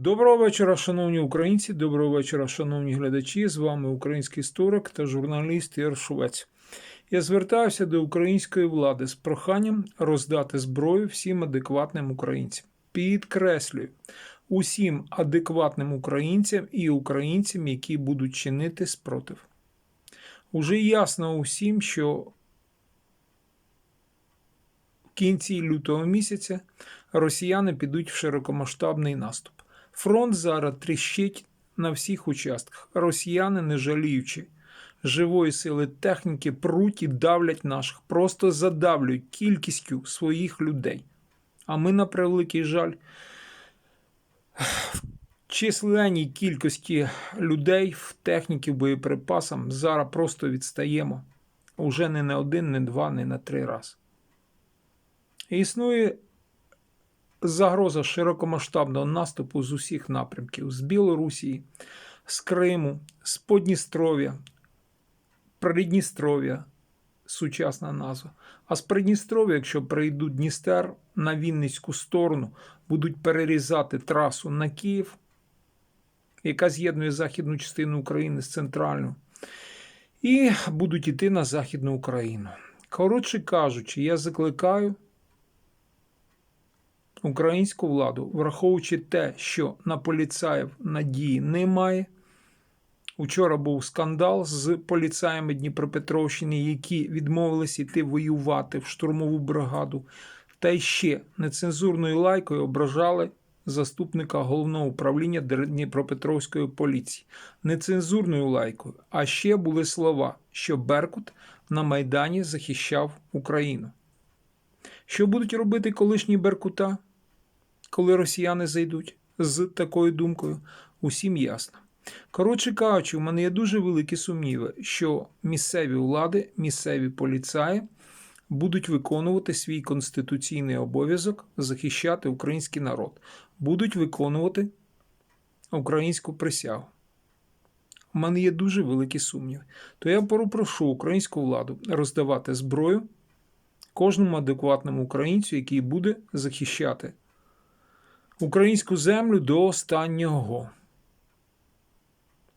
Доброго вечора, шановні українці, доброго вечора, шановні глядачі. З вами український історик та журналіст Ігор Швець. Я звертаюся до української влади з проханням роздати зброю всім адекватним українцям. Підкреслюю, усім адекватним українцям і українцям, які будуть чинити спротив. Уже ясно усім, що в кінці лютого місяця росіяни підуть в широкомасштабний наступ. Фронт зараз тріщить на всіх участках. Росіяни, не жаліючи живої сили техніки, пруть і давлять наших, просто задавлюють кількістю своїх людей. А ми, на превеликий жаль, в численній кількості людей в техніці, в боєприпасам зараз просто відстаємо. Уже не на один, не два, не на три рази. Існує загроза широкомасштабного наступу з усіх напрямків: з Білорусі, з Криму, з Подністров'я, Придністров'я, сучасна назва. А з Придністров'я, якщо прийдуть Дністер на Вінницьку сторону, будуть перерізати трасу на Київ, яка з'єднує західну частину України з центральною, і будуть йти на Західну Україну. Коротше кажучи, я закликаю українську владу, враховуючи те, що на поліцаїв надії немає. Учора був скандал з поліцаями Дніпропетровщини, які відмовились йти воювати в штурмову бригаду, та ще нецензурною лайкою ображали заступника головного управління Дніпропетровської поліції. Нецензурною лайкою. А ще були слова, що Беркут на Майдані захищав Україну. Що будуть робити колишні Беркута, коли росіяни зайдуть з такою думкою? Усім ясно. Коротше кажучи, у мене є дуже великі сумніви, що місцеві влади, місцеві поліцаї будуть виконувати свій конституційний обов'язок захищати український народ, будуть виконувати українську присягу. У мене є дуже великі сумніви. То я попрошу українську владу роздавати зброю кожному адекватному українцю, який буде захищати українську землю до останнього.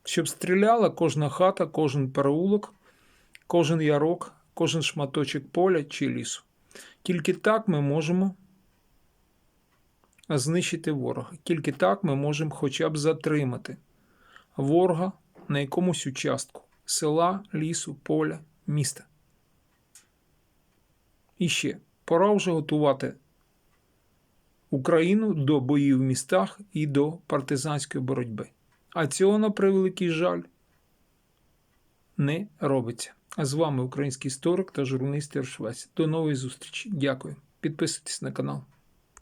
Щоб стріляла кожна хата, кожен переулок, кожен ярок, кожен шматочок поля чи лісу. Тільки так ми можемо знищити ворога. Тільки так ми можемо хоча б затримати ворога на якомусь участку села, лісу, поля, міста. І ще пора вже готувати Україну до боїв в містах і до партизанської боротьби. А цього, на превеликий жаль, не робиться. А з вами український історик та журналіст Іршвець. До нової зустрічі. Дякую. Підписуйтесь на канал.